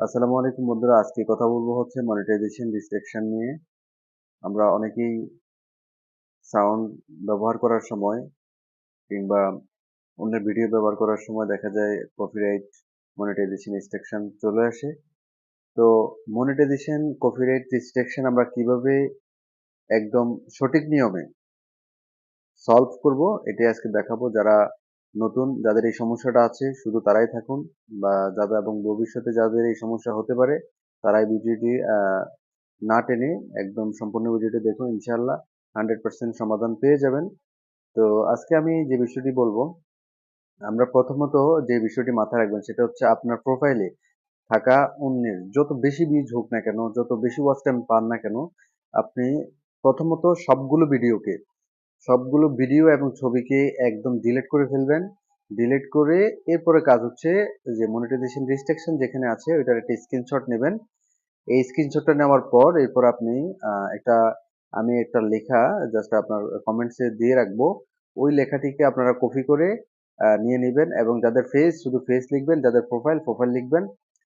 আসসালামু আলাইকুম বন্ধুরা, আজকে কথা বলব হচ্ছে মনিটাইজেশন রিস্ট্রিকশন নিয়ে। আমরা অনেকেই সাউন্ড ব্যবহার করার সময় কিংবা অন্য ভিডিও ব্যবহার করার সময় দেখা যায় কপিরাইট মনিটাইজেশন রিস্ট্রিকশন চলে আসে। তো মনিটাইজেশন কপিরাইট রিস্ট্রিকশন আমরা কীভাবে একদম সঠিক নিয়মে সলভ করব, এটাই আজকে দেখাবো। যারা নতুন, যাদের এই সমস্যাটা আছে, শুধু তারাই থাকুন বা যাদের এবং ভবিষ্যতে যাদের এই সমস্যা হতে পারে, তারাই ভিডিওটি না টেনে একদম সম্পূর্ণ ভিডিওটি দেখুন ইনশাল্লাহ হান্ড্রেড পার্সেন্ট সমাধান পেয়ে যাবেন। তো আজকে আমি যে বিষয়টি বলব, আমরা প্রথমত যে বিষয়টি মাথায় রাখবেন, সেটা হচ্ছে আপনার প্রোফাইলে থাকা অন্যের, যত বেশি বীজ হোক না কেন, যত বেশি ওয়াচ টাইম পান না কেন, আপনি প্রথমত সবগুলো ভিডিওকে সবগুলো ভিডিও এবং ছবিকে একদম ডিলিট করে ফেলবেন। ডিলিট করে এরপরে কাজ হচ্ছে যে মনিটাইজেশন রেস্ট্রিকশন যেখানে আছে, ওইটার একটা স্ক্রিনশট নেবেন। এই স্ক্রিনশটটা নেওয়ার পর এরপর আপনি একটা, আমি একটা লেখা জাস্ট আপনার কমেন্টসে দিয়ে রাখব। ওই লেখাটিকে আপনারা কপি করে নিয়ে নেবেন এবং যাদের ফেস শুধু ফেস লিখবেন, যাদের প্রোফাইল প্রোফাইল লিখবেন।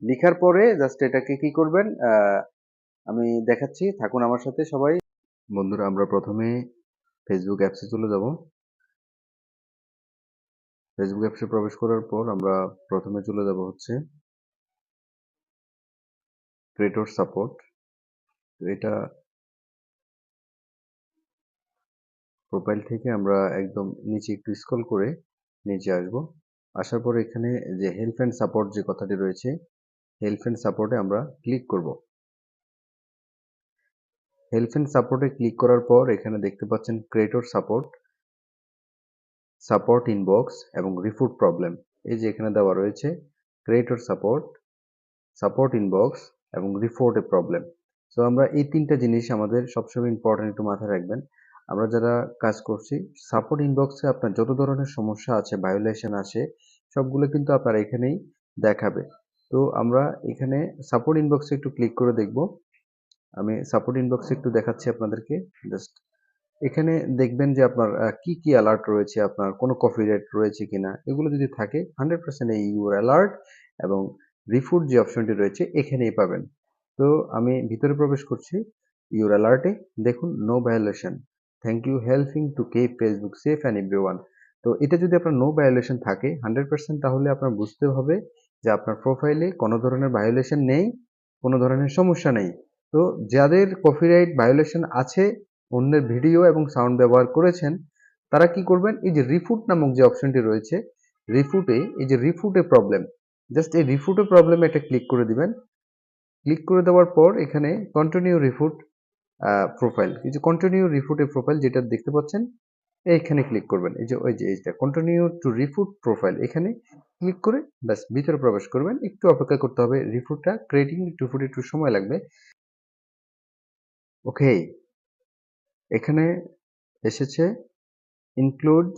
লিখার পরে জাস্ট এটাকে কি করবেন আমি দেখাচ্ছি। থাকুন আমার সাথে সবাই। বন্ধুরা, আমরা প্রথমে ফেসবুক অ্যাপসে চলে যাব। ফেসবুক অ্যাপসে প্রবেশ করার পর আমরা প্রথমে চলে যাব হচ্ছে ক্রিয়েটর সাপোর্ট এটা প্রোফাইল থেকে আমরা একদম নিচে একটু স্ক্রল করে নিচে আসব। আসার পর এখানে যে হেল্প অ্যান্ড সাপোর্ট যে কথাটি রয়েছে হেল্প অ্যান্ড সাপোর্টে আমরা ক্লিক করব। হেল্প অ্যান্ড সাপোর্টে ক্লিক করার পর এখানে দেখতে পাচ্ছেন ক্রিয়েটর সাপোর্ট সাপোর্ট ইনবক্স এবং রিফুট প্রবলেম এই যে এখানে দেওয়া রয়েছে ক্রিয়েটর সাপোর্ট সাপোর্ট ইনবক্স এবং রিপোর্ট এ প্রবলেম সো আমরা এই তিনটা জিনিস আমাদের সবসময় ইম্পর্টেন্ট একটু মাথায় রাখবেন। আমরা যারা কাজ করছি সাপোর্ট ইনবক্সে আপনার যত ধরনের সমস্যা আছে ভায়োলেশন আছে, সবগুলো কিন্তু আপনার এখানেই দেখাবে। তো, আমরা এখানে সাপোর্ট ইনবক্সে একটু ক্লিক করে দেখব। আমি সাপোর্ট ইনবক্সে একটু দেখাচ্ছি আপনাদেরকে জাস্ট এখানে দেখবেন যে আপনার কি কি অ্যালার্ট রয়েছে আপনার, কোনো কপিরাইট রয়েছে কিনা, এগুলো যদি থাকে হান্ড্রেড পার্সেন্ট এই ইউর অ্যালার্ট এবং রিফুট যে অপশনটি রয়েছে এখানেই পাবেন। তো আমি ভিতরে প্রবেশ করছি ইউর অ্যালার্টে দেখুন no violation thank you helping to keep Facebook safe and every one তো এটা যদি আপনার নো ভায়োলেশন থাকে হান্ড্রেড পার্সেন্ট তাহলে আপনার বুঝতে হবে যে আপনার প্রোফাইলে কোনো ধরনের ভায়োলেশন নেই, কোনো ধরনের সমস্যা নেই। তো যাদের কপিরাইট ভায়োলেশন আছে, অন্যের ভিডিও এবং সাউন্ড ব্যবহার করেছেন, তারা কি করবেন? এই যে রিফুট নামক যে অপশনটি রয়েছে রিফুটে এই যে রিফুটে প্রবলেম জাস্ট এই রিফুটে প্রবলেমে এটা ক্লিক করে দিবেন। ক্লিক করে দেওয়ার পর এখানে কন্টিনিউ রিফুট প্রোফাইল এই যে কন্টিনিউ রিফুটে প্রোফাইল যেটা দেখতে পাচ্ছেন, এইখানে ক্লিক করবেন। এই যে, ওই যে, এইটা কন্টিনিউ টু রিফুট প্রোফাইল এখানে ক্লিক করে ব্যাস, ভিতরে প্রবেশ করবেন। একটু অপেক্ষা করতে হবে রিফুটটা ক্রিয়েটিং রিফুট একটু সময় লাগবে। ওকে, এখানে এসেছে ইনক্লুড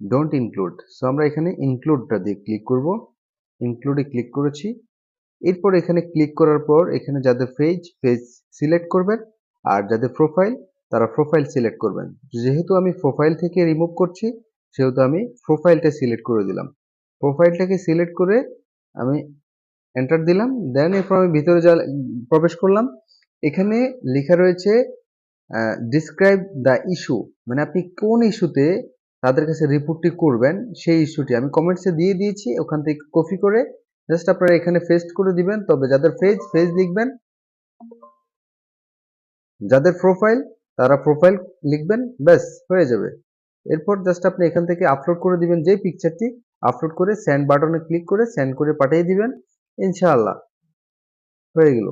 ডোন্ট ইনক্লুড সো আমরা এখানে ইনক্লুডটা দিয়ে ক্লিক করব। ইনক্লুডে ক্লিক করেছি। এরপর এখানে ক্লিক করার পর এখানে যাদের পেজ পেজ সিলেক্ট করবেন আর যাদের প্রোফাইল তারা প্রোফাইল সিলেক্ট করবেন। যেহেতু আমি প্রোফাইল থেকে রিমুভ করছি, সেহেতু আমি প্রোফাইলটা সিলেক্ট করে দিলাম। প্রোফাইলটাকে সিলেক্ট করে আমি এন্টার দিলাম। দেন এরপর আমি ভিতরে যা প্রবেশ করলাম। এখানে লেখা রয়েছে ডিসক্রাইব দ্য ইস্যু মানে আপনি কোন ইস্যুতে তাদের কাছে রিপোর্টটি করবেন, সেই ইস্যুটি আমি কমেন্টসে দিয়ে দিয়েছি, ওখান থেকে কপি করে জাস্ট আপনারা এখানে পেস্ট করে দিবেন। তবে যাদের ফেজ ফেজ লিখবেন, যাদের প্রোফাইল তারা প্রোফাইল লিখবেন, ব্যাস, হয়ে যাবে। এরপর জাস্ট আপনি এখান থেকে আপলোড করে দিবেন যে পিকচারটি আপলোড করে স্যান্ড বাটনে ক্লিক করে স্যান্ড করে পাঠিয়ে দিবেন, ইনশাআল্লাহ। হয়ে গেল।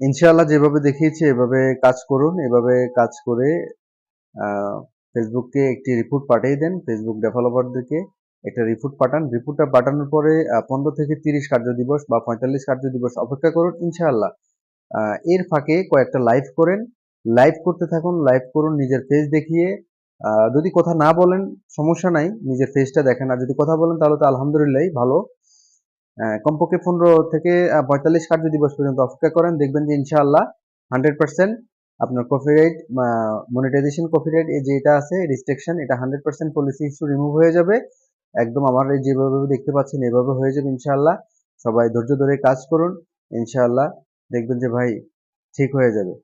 ইনশাআল্লাহ যেভাবে দেখিয়েছি, এভাবে কাজ করুন, এভাবে কাজ করে ফেসবুককে একটি রিপোর্ট পাঠিয়ে দেন, ফেসবুক ডেভেলপারদেরকে একটা রিপোর্ট পাঠান। রিপোর্টটা পাঠানোর পরে পনেরো থেকে তিরিশ কার্য দিবস বা পঁয়তাল্লিশ কার্য দিবস অপেক্ষা করুন, ইনশাআল্লাহ। এর ফাঁকে কয়েকটা লাইভ করেন। লাইভ করতে থাকুন, লাইভ করুন, নিজের ফেস দেখিয়ে। যদি কথা না বলেন, সমস্যা নাই, নিজের ফেসটা দেখেন। আর যদি কথা বলেন, তাহলে তো আলহামদুলিল্লাহ, ভালো। কমপক্ষে পনেরো থেকে পঁয়তাল্লিশ কার্য দিবস পর্যন্ত অপেক্ষা করেন। দেখবেন যে ইনশাআল্লাহ হান্ড্রেড পার্সেন্ট আপনার কপিরাইট মনিটাইজেশন কপিরাইট যেটা আছে রিস্ট্রিকশন এটা hundred percent policy issue remove হয়ে যাবে। একদম আমার এই যেভাবে দেখতে পাচ্ছেন, এভাবে হয়ে যাবে ইনশাআল্লাহ। সবাই ধৈর্য ধরে কাজ করুন, ইনশাআল্লাহ। দেখবেন যে ভাই ঠিক হয়ে যাবে।